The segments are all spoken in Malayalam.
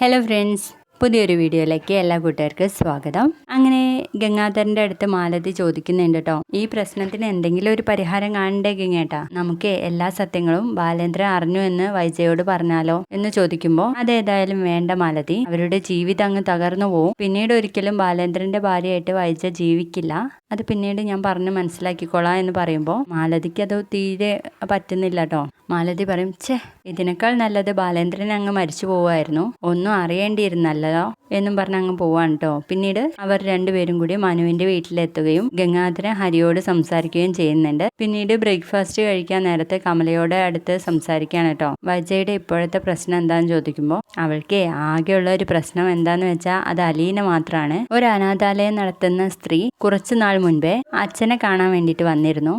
Hello friends, പുതിയൊരു വീഡിയോയിലേക്ക് എല്ലാ കൂട്ടുകാർക്കും സ്വാഗതം. അങ്ങനെ ഗംഗാധരന്റെ അടുത്ത് മാലതി ചോദിക്കുന്നുണ്ട് കേട്ടോ ഈ പ്രശ്നത്തിന് എന്തെങ്കിലും ഒരു പരിഹാരം കാണണ്ടേ ഗംഗേട്ടാ? നമുക്ക് എല്ലാ സത്യങ്ങളും ബാലേന്ദ്രൻ അറിഞ്ഞു എന്ന് വൈജയോട് പറഞ്ഞാലോ എന്ന് ചോദിക്കുമ്പോൾ അതേതായാലും വേണ്ട മാലതി. അവരുടെ ജീവിതം അങ്ങ് തകർന്നു പോവും. പിന്നീട് ഒരിക്കലും ബാലേന്ദ്രന്റെ ഭാര്യയായിട്ട് വൈജ ജീവിക്കില്ല. അത് പിന്നീട് ഞാൻ പറഞ്ഞ് മനസ്സിലാക്കിക്കോളാം എന്ന് പറയുമ്പോൾ മാലതിക്ക് അത് തീരെ പറ്റുന്നില്ല കേട്ടോ മാലതി പറയും ഛേ ഇതിനേക്കാൾ നല്ലത് ബാലേന്ദ്രൻ അങ്ങ് മരിച്ചു പോവായിരുന്നു ഒന്നും അറിയേണ്ടിയിരുന്നല്ലോ എന്നും പറഞ്ഞ് അങ്ങ് പോവാണ് കേട്ടോ പിന്നീട് അവർ രണ്ടുപേരും കൂടി മനുവിന്റെ വീട്ടിലെത്തുകയും ഗംഗാധരൻ ഹരിയോട് സംസാരിക്കുകയും ചെയ്യുന്നുണ്ട്. പിന്നീട് ബ്രേക്ക്ഫാസ്റ്റ് കഴിക്കാൻ നേരത്തെ കമലയോട് അടുത്ത് സംസാരിക്കുകയാണ് കേട്ടോ വജയുടെ ഇപ്പോഴത്തെ പ്രശ്നം എന്താണെന്ന് ചോദിക്കുമ്പോൾ അവൾക്ക് ആകെയുള്ള ഒരു പ്രശ്നം എന്താന്ന് വെച്ചാൽ അത് അലീന മാത്രമാണ് ഒരു അനാഥാലയം നടത്തുന്ന സ്ത്രീ കുറച്ചു നാൾ മുൻപേ അച്ഛനെ കാണാൻ വേണ്ടിയിട്ട് വന്നിരുന്നു.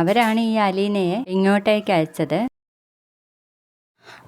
അവരാണ് ഈ അലീനയെ ഇങ്ങോട്ടേക്ക് അയച്ചത്.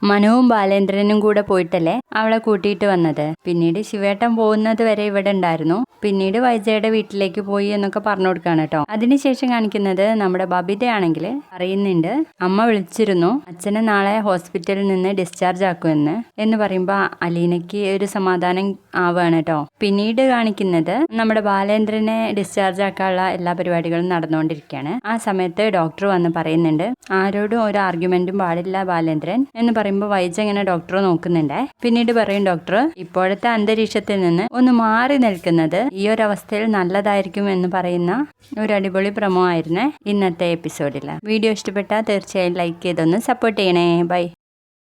മനുവും ബാലേന്ദ്രനും കൂടെ പോയിട്ടല്ലേ അവളെ കൂട്ടിയിട്ട് വന്നത്? പിന്നീട് ശിവേട്ടൻ പോകുന്നത് വരെ ഇവിടെ ഉണ്ടായിരുന്നു. പിന്നീട് വൈജയുടെ വീട്ടിലേക്ക് പോയി എന്നൊക്കെ പറഞ്ഞു കൊടുക്കാണ് കേട്ടോ. അതിനുശേഷം കാണിക്കുന്നത് നമ്മുടെ ബബിതയാണെങ്കിൽ പറയുന്നുണ്ട് അമ്മ വിളിച്ചിരുന്നു. അച്ഛനെ നാളെ ഹോസ്പിറ്റലിൽ നിന്ന് ഡിസ്ചാർജ് ആക്കുമെന്ന്. എന്ന് പറയുമ്പോൾ അലീനയ്ക്ക് ഒരു സമാധാനം ആവുകയാണ് കേട്ടോ. പിന്നീട് കാണിക്കുന്നത് നമ്മുടെ ബാലേന്ദ്രനെ ഡിസ്ചാർജ് ആക്കാനുള്ള എല്ലാ പരിപാടികളും നടന്നുകൊണ്ടിരിക്കുകയാണ്. ആ സമയത്ത് ഡോക്ടർ വന്ന് പറയുന്നുണ്ട് ആരോടും ഒരു ആർഗ്യുമെന്റും പാടില്ല ബാലേന്ദ്രൻ. എന്ന് പറയുമ്പോൾ വൈജ ഇങ്ങനെ ഡോക്ടറെ നോക്കുന്നുണ്ടേ. പിന്നീട് പറയും ഡോക്ടർ ഇപ്പോഴത്തെ അന്തരീക്ഷത്തിൽ നിന്ന് ഒന്ന് മാറി നിൽക്കുന്നത് ഈ ഒരു അവസ്ഥയിൽ നല്ലതായിരിക്കും എന്ന് പറയുന്ന ഒരു അടിപൊളി പ്രമോ ആയിരുന്നേ ഇന്നത്തെ എപ്പിസോഡിൽ വീഡിയോ ഇഷ്ടപ്പെട്ടാൽ തീർച്ചയായും ലൈക്ക് ചെയ്തൊന്ന് സപ്പോർട്ട് ചെയ്യണേ. ബൈ.